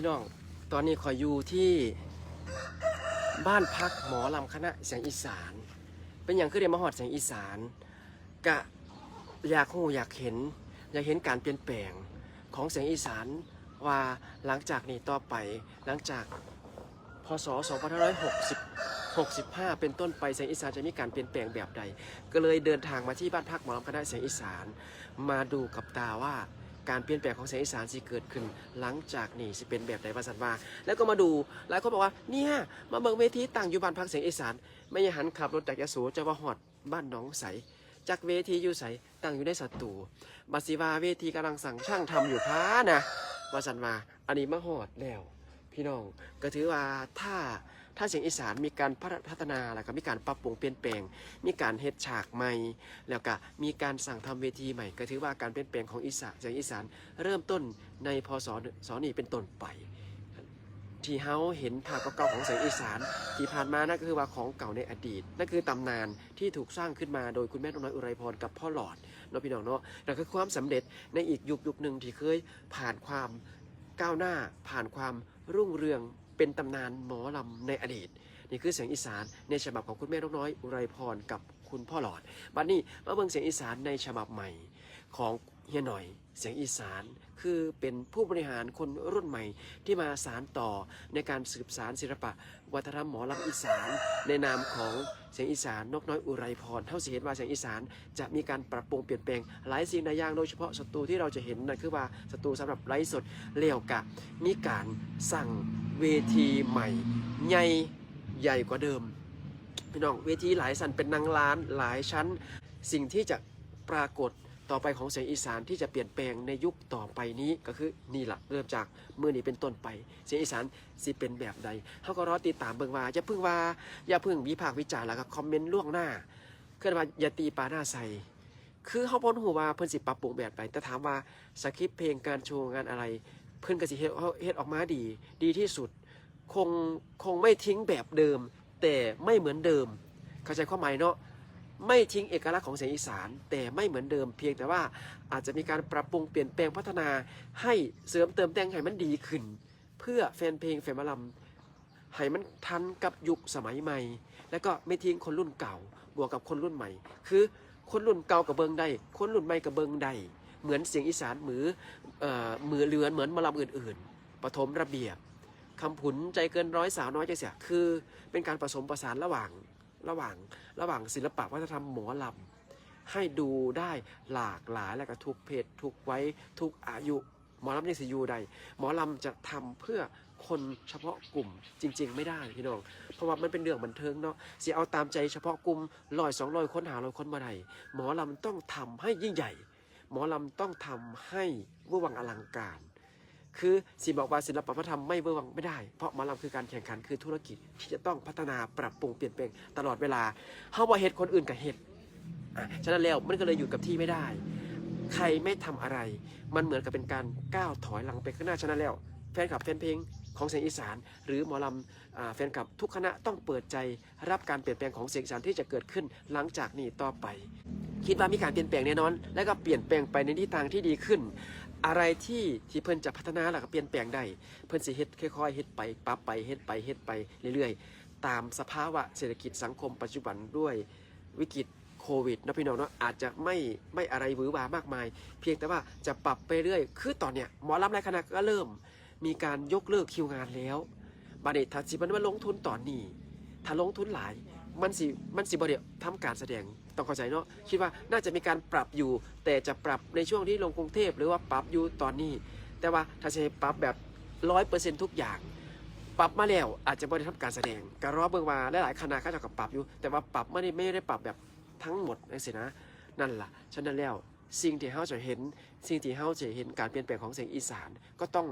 พี่น้อง ตอนนี้ขอยอยู่ที่บ้านพักหมอลำคณะเสียงอีสาน เป็นอย่างคือเรียนมหอดเสียงอีสานกะอยากหูอยากเห็น อยากเห็นการเปลี่ยนแปลงของเสียงอีสานว่าหลังจากนี้ต่อไปหลังจากพศ 2560 65 เป็นต้นไปเสียงอีสานจะมีการเปลี่ยนแปลงแบบใด ก็เลยเดินทางมาที่บ้านพักหมอลำคณะเสียงอีสาน มาดูกับตาว่า การเปลี่ยนแปลงของเสียงอีสานสิเกิดขึ้น หลังจากนี้สิเป็นแบบใดประสันว่าแล้วก็มาดูหลายคนบอกว่าเนี่ยมาเบิ่งเวทีตั้งอยู่บ้านพักเสียงอีสาน ไม่ยหันขับรถจากยะโสจะว่าหอดบ้านหน้องใสจากเวทีอยู่ใสตั้งอยู่ในสตูบาสิวาเวทีกำลังสั่งช่างทำอยู่พ้านะวาสันมาอันนี้มาหอดแล้ว พี่น้องก็ถือว่าถ้า ถ้าเสียงอีสานมีการพัฒนาแล้วก็มีการปรับปรุงเปลี่ยนแปลง มีการเฮ็ดฉากใหม่ แล้วก็มีการสั่งทำเวทีใหม่ ก็ถือว่าการเปลี่ยนแปลงของอีสานเสียงอีสานเริ่มต้นในพศสนี้เป็นต้นไป ที่เฮาเห็นภาพเก่าๆของเสียงอีสาน ที่ผ่านมานั่นก็คือว่าของเก่าในอดีต นั่นคือตำนานที่ถูกสร้างขึ้นมาโดยคุณแม่นกน้อยอุไรพรกับพ่อหลอดเนาะพี่น้องเนาะนั่นคือความสำเร็จในอีกยุคยุคหนึ่งที่เคยผ่านความก้าวหน้าผ่านความรุ่งเรือง เป็นตำนานหมอลำในอดีต นี่คือเสียงอีสานในฉบับของคุณแม่นกน้อยอุไรพรกับคุณพ่อหลอดบัดนี้มาเบิ่งเสียงอีสานในฉบับใหม่ของเฮียหน่อยเสียงอีสานคือเป็นผู้บริหารคนรุ่นใหม่ที่มาสารต่อในการสืบสารศิลปะ วัฒนธรรมหมอลำอีสานในนามของเสียงอีสานนกน้อยอุไรพรเท่าสิเห็นว่าเสียงอีสานจะมีการปรับปรุงเปลี่ยนแปลงหลายสิ่งหลายอย่างโดยเฉพาะสตูที่เราจะเห็นนั่นคือว่าสตูสำหรับไลฟ์สดเลี้ยวกะมีการสั่ง เวทีใหม่ ใหญ่ใหญ่กว่าเดิม พี่น้องเวทีหลายสันเป็นนางล้านหลายชั้น สิ่งที่จะปรากฏต่อไปของเสียงอีสานที่จะเปลี่ยนแปลงในยุคต่อไปนี้ก็คือนี่แหละเริ่มจากเมื่อนี้เป็นต้นไป เสียงอีสานสิเป็นแบบใดเขาก็รอติดตามเบิ่งว่าอย่าพิ่งว่าอย่าพิ่งวิพากษ์วิจารณ์แล้วก็คอมเมนต์ล่วงหน้าเคลื่อนว่าอย่าตีปลาหน้าใส่คือเขาพ้นหูว่าเพิ่นสิปรับปรุงแบบใดแต่ถามว่าสคริปต์เพลงการโชว์งานอะไร เพิ่อนก็สิเฮ็ดเฮ็ดออกมาดี ดีที่สุด คงคงไม่ทิ้งแบบเดิม แต่ไม่เหมือนเดิม เข้าใจความหมายเนาะไม่ทิ้งเอกลักษณ์ของเสียงอีสาน แต่ไม่เหมือนเดิม เพียงแต่ว่าอาจจะมีการปรับปรุงเปลี่ยนแปลงพัฒนาให้เสริมเติมแต่งให้มันดีขึ้น เพื่อแฟนเพลงแฟนมอลำให้มันทันกับยุคสมัยใหม่ แล้วก็ไม่ทิ้งคนรุ่นเก่าบวกกับคนรุ่นใหม่ คือคนรุ่นเก่ากับเบิงได้ คนรุ่นใหม่กับเบิงได้ เหมือนเสียงอีสานมือเอ่อมือเลือนเหมือนมอลำอื่น ๆ ปฐมระเบียบคำผุนใจเกินร้อยสาวน้อยใจเสียคือ เป็นการผสมประสานระหว่างระหว่างระหว่างศิลปะวัฒนธรรมหมอลำให้ดูได้หลากหลายและก็ทุกเพศทุกไว้ทุกอายุ หมอลำยังสิอยูใด หมอลำจะทำเพื่อคนเฉพาะกลุ่มจริง ๆ ไม่ได้พี่น้อง เพราะว่ามันเป็นเรื่องบันเทิงเนาะสิเอาตามใจเฉพาะกลุ่มร้อยสองร้อยคนหาร้อยคนมาไดหมอลำต้องทำให้ยิ่งใหญ่ หมอลำต้องทำให้เวอร์วังอลังการ คือสิบอกว่าศิลปะวัฒนธรรมไม่เบอร์วังไม่ได้ เพราะหมอลำคือการแข่งขันคือธุรกิจที่จะต้องพัฒนาปรับปรุงเปลี่ยนแปลงตลอดเวลาเฮาว่าเฮ็ดคนอื่นกับเฮ็ดอะฉะนั้นแล้วมันก็เลยอยู่กับที่ไม่ได้ ใครไม่ทำอะไร มันเหมือนกับเป็นการก้าวถอยหลังไปข้างหน้าฉะนั้นแล้วแฟนคลับแฟนเพลงของเสียงอีสาน หรือหมอลำแฟนคลับทุกคณะต้องเปิดใจรับการเปลี่ยนแปลงของเสียงอีสานที่จะเกิดขึ้นหลังจากนี้ต่อไป คิดว่ามีการเปลี่ยนแปลงแน่นอน และก็เปลี่ยนแปลงไปในทิศทางที่ดีขึ้น อะไรที่ที่เพิ่นจะพัฒนาแล้วก็เปลี่ยนแปลงได้ เพิ่นสิเฮ็ดค่อยๆเฮ็ดไปปรับไปเฮ็ดไปเฮ็ดไปเรื่อยๆ ตามสภาวะเศรษฐกิจสังคมปัจจุบันด้วยวิกฤตโควิดนะพี่น้องเนาะอาจจะไม่ไม่อะไรหวือหวามากมาย เพียงแต่ว่าจะปรับไปเรื่อย คือตอนเนี้ยหมอลำรายคณะก็เริ่ม มีการยกเลิกคิวงานแล้วบาดเดถ้าสิมันมาลงทุนตอนนี้ ถ้าลงทุนหลายมันสิมันสิบเดียวทำการแสดง ต้องเข้าใจเนาะคิดว่าน่าจะมีการปรับอยู่ แต่จะปรับในช่วงที่ลงกรุงเทพหรือว่าปรับอยู่ตอนนี้ แต่ว่าถ้าจะให้ปรับแบบร้อยเปอร์เซ็นทุกอย่างปรับมาแล้วอาจจะไม่ได้ทำการแสดงการรอเบิ่งมาหลายๆคณะก็จะกับปรับอยู่ แต่ว่าปรับไม่ได้ไม่ได้ปรับแบบทั้งหมดนั่นสินะนั่นล่ะฉะนั้นแล้วสิ่งที่เขาจะเห็น สิ่งที่เขาจะเห็นการเปลี่ยนแปลงของเสียงอีสานก็ต้อง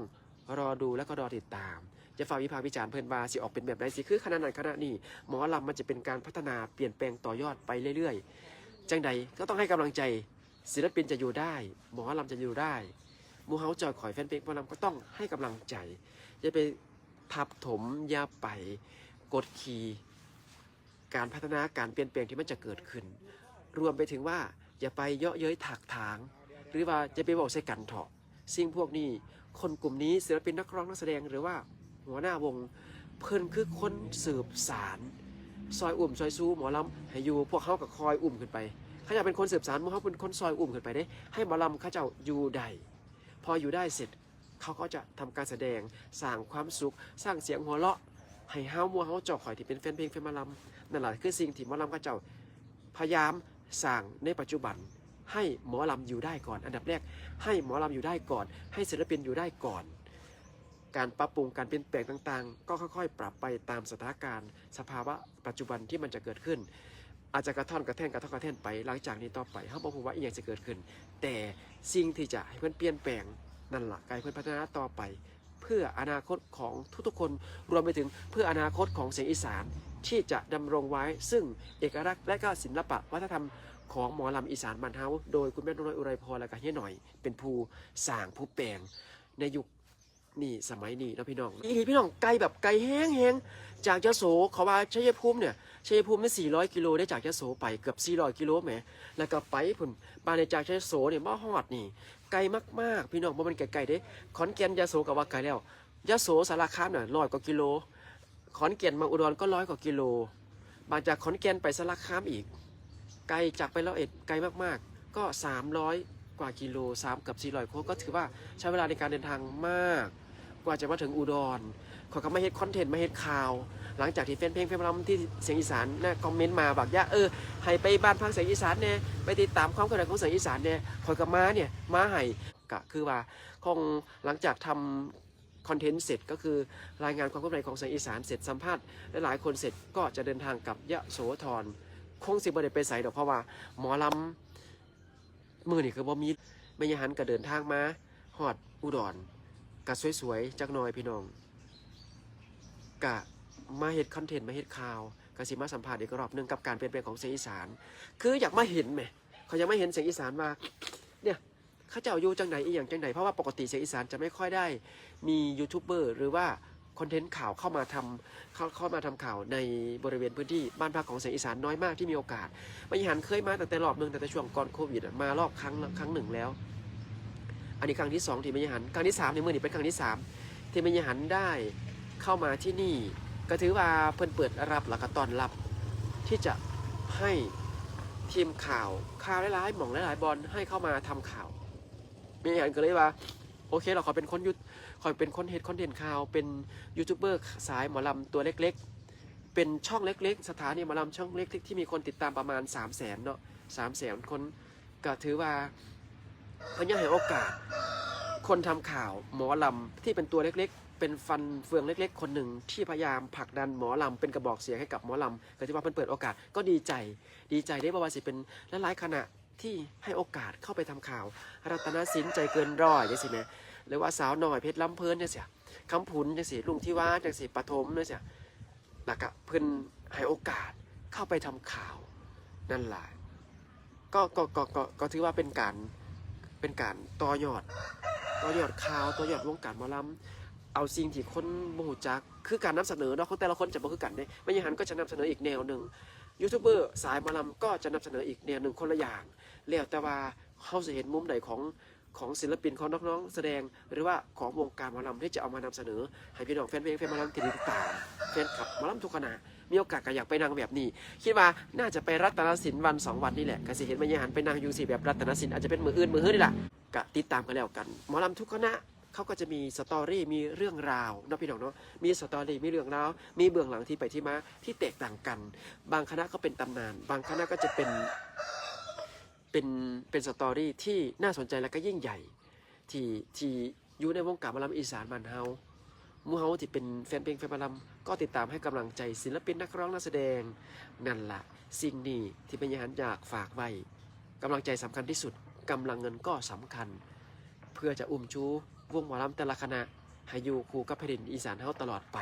รอดูและก็รอติดตาม จะฝ่าวิพากษ์วิจารณ์เพิ่นว่าสิออกเป็นแบบใดสิคือคณะนั้นคณะนี้หมอลำมันจะเป็นการพัฒนาเปลี่ยนแปลงต่อยอดไปเรื่อยๆ จังใดก็ต้องให้กำลังใจ ศิลปินจะอยู่ได้ หมอลำจะอยู่ได้มูเฮาจอยข่อยแฟนเพลงหมอลำก็ต้องให้กำลังใจอย่าไปทับถมอย่าไปกดขี่การพัฒนาการเปลี่ยนแปลงที่มันจะเกิดขึ้น รวมไปถึงว่าอย่าไปเยาะเย้ยถักถาง หรือว่าจะไปบอกใส่กันเถาะสิ่งพวกนี้คนกลุ่มนี้ศิลปินนักร้องนักแสดงหรือว่า หัวหน้าวง เพิ่นคือคนสืบสารซอยอุ่มซอยซูหมอลำให้อยู่พวกเขากับคอยอุ่มขึ้นไปเขาอยากเป็นคนสืบสารหมอเขาเป็นคนซอยอุ่มขึ้นไปได้ ให้หมอลำเขาเจ้าอยู่ได้พออยู่ได้เสร็จเขาก็จะทำการแสดงสร้างความสุข สร้างเสียงหัวเราะให้เฮามัวเฮาเจาะข่อยที่เป็นแฟนเพลงแฟนหมอลำนั่นแหละคือสิ่งที่หมอลำเขาเจ้าพยายามสร้างในปัจจุบันให้หมอลำอยู่ได้ก่อน อันดับแรกให้หมอลำอยู่ได้ก่อน ให้ศิลปินอยู่ได้ก่อน การปรับปรุงการเปลี่ยนแปลงต่างๆ ก็ค่อยๆ ปรับไปตามสถานการณ์ สภาวะปัจจุบันที่มันจะเกิดขึ้น อาจจะกระท่อนกระแท่นกระท่อนกระแท่นไปหลังจากนี้ต่อไปเขาบอกว่าอีกอย่างจะเกิดขึ้น แต่สิ่งที่จะให้เพื่อนเปลี่ยนแปลงนั่นแหละการเพื่อนพัฒนาต่อไป เพื่ออนาคตของทุกๆคนรวมไปถึงเพื่ออนาคตของเสียงอีสานที่จะดำรงไว้ซึ่งเอกลักษณ์และก็ศิลปะวัฒนธรรมของหมอลำอีสานบ้านเฮาโดยคุณแม่น้อยอุไรพรและก็เฮียหน่อย เป็นผู้สร้างผู้แปลงในยุค นี่สมัยนี้นะพี่น้องอีทีพี่น้องไกลแบบไกลแห้งแห้งจากยะโสเขาว่าชัยภูมิเนี่ยชัยภูมินี่400กิโลได้จากยะโสไปเกือบ400กิโลแหมแล้วก็ไปพุ่นบาในจากยโสเนี่ยมาฮอดนี่ ไกลมากๆ พี่น้องบ่มันไกลๆเด้ขอนแก่นยะโสก็ว่าไกลแล้วยะโสสารคามน่ะร้อยกว่ากิโล ขอนแก่นมาอุดรก็ร้อยกว่ากิโลบางจากขอนแก่นไปสารคามอีก ไกลจากไปร้อยเอ็ดไกลมากๆ ก็ 300 กว่ากิโล3กับ400โคก็ถือว่าใช้เวลาในการเดินทางมาก กว่าจะมาถึงอุดรขอยก็มาเฮ็ดคอนเทนต์มาเฮ็ดข่าว หลังจากที่แฟนเพลงแฟนรำที่เสียงอีสานนะคอมเมนต์มาบอกว่าเออให้ไปบ้านพักเสียงอีสานเนี่ยไปติดตามความเคลื่อนไหวของเสียงอีสานเนี่ยขอยกับมาเนี่ยมาให้ก็คือว่าคงหลังจากทำคอนเทนต์เสร็จก็คือรายงานความเคลื่อนไหวของเสียงอีสานเสร็จสัมภาษณ์หลายคนเสร็จก็จะเดินทางกับยะโสธรคงสิบ่ได้ไปใส่ดอกเพราะว่า หมอลำมือนี่คือบ่มีไม่ยหันก็เดินทางมาฮอดอุดร กะสวยๆจักหน่อยพี่น้องกะมาเฮ็ดคอนเทนต์มาเฮ็ดข่าวกะสิมาสัมภาษณ์อีกรอบหนึงกับการเปลี่ยนแปลงของเสียงอีสาน คืออยากมาเห็นไหมเขายังไม่เห็นเสียงอีสานว่าเนี่ยเขาเจ้าอยู่จังไหนอีหยังจังไหนเพราะว่าปกติเสียงอีสานจะไม่ค่อยได้มียูทูบเบอร์หรือว่าคอนเทนต์ข่าวเข้ามาทำเข้าเข้ามาทำข่าวในบริเวณพื้นที่บ้านพักของเสียงอีสานน้อยมากที่มีโอกาสไม่หันเคยมาตั้งแต่รอบหนึงตั้งแต่ช่วงก่อนโควิดมารอบครั้งครั้งหนึ่งแล้ว อันนี้ครั้งที่สองที่เมยหันครั้งที่สามในมือนี่เป็นครั้งที่สามที่เมยหันได้เข้ามาที่นี่ ก็ถือว่าเพิ่นเปิดรับแล้วก็ตอนรับ ที่จะให้ทีมข่าวข่าวหลายๆหม่องหลายๆบอลให้เข้ามาทำข่าวเมยหันก็เลยว่าโอเคเราขอเป็นคนยุขอเป็นคนเฮ็ดคอนเทนต์ข่าวเป็นยูทูบเบอร์สายหมอลำตัวเล็กๆ เป็นช่องเล็กๆ สถานีหมอลำช่องเล็กที่มีคนติดตามประมาณ 3 0 0แสนเนาะสามแสนคนก็ถือว่า เขายังให้โอกาส คนทำข่าวหมอลำที่เป็นตัวเล็กๆ เป็นฟันเฟืองเล็ก ๆ คนหนึ่งที่พยายามผลักดันหมอลำเป็นกระบอกเสียงให้กับหมอลำก็ถือว่าเพิ่นเปิดโอกาสก็ดีใจ ดีใจได้บ่ว่าสิเป็นลหลายๆคณะที่ให้โอกาสเข้าไปทำข่าว รัตนสินใจเกินร้อยจังสิแหม่หรือว่าสาวหน่อยเพชรลำเพลินจังสิคำผุนจังสิลุงที่ว่าจังสิปฐมจังสิแล้วก็เพิ่นให้โอกาสเข้าไปทำข่าวนั่นแหละก็ก็ก็ก็ถือว่าเป็นการ เป็นการต่อยอด ต่อยอดข่าวต่อยอดวงการหมอลำเอาสิ่งที่คนบ่ฮู้จักคือการนำเสนอเนาะคนแต่ละคนจะบ่คือกันเด้ไม่อย่างนั้นก็จะนำเสนออีกแนวหนึ่งยูทูบเบอร์สายหมอลำก็จะนำเสนออีกแนวหนึ่งคนละอย่างแล้วแต่ว่าเขาจะเห็นมุมไหนของของศิลปินของน้องๆแสดง หรือว่าของวงการหมอลำที่จะเอามานำเสนอ ให้พี่น้องแฟนเพลงแฟนหมอลำติดตาม ฟนคลับมอลำทุกคณะมีโอกาสก็อยากไปนั่งแบบนี้ คิดว่าน่าจะไปรัตนสินวันสองวันนี่แหละก็สิเห็นมาญาหันไปนั่งยู่สิแบบรัตนสินอาจจะเป็นมืออื่นมือฮื้อนี่แหละก็ติดตามกันแล้วกันหมอลำทุกคณะเขาก็จะมีสตอรี่มีเรื่องราวนะพี่น้องเนาะมีสตอรี่มีเรื่องราวมีเบื้องหลังที่ไปที่มาที่แตกต่างกัน บางคณะก็เป็นตำนาน บางคณะก็จะเป็นเป็นเป็นสตอรี่ที่น่าสนใจและก็ยิ่งใหญ่ ที่ที่อยู่ในวงการหมอลำอีสานบ้านเฮา มูเฮาที่เป็นแฟนเพลงแฟนบอลำก็ติดตามให้กำลังใจศิลปินนักร้องนักแสดง นั่นละสิ่งนี้ที่เป็นยานอยากฝากไว้กำลังใจสำคัญที่สุดกำลังเงินก็สำคัญ เพื่อจะอุ้มชูวงหมอลำแต่ละคณะให้อยู่คู่กับแผ่นดินอีสานเฮาตลอดไป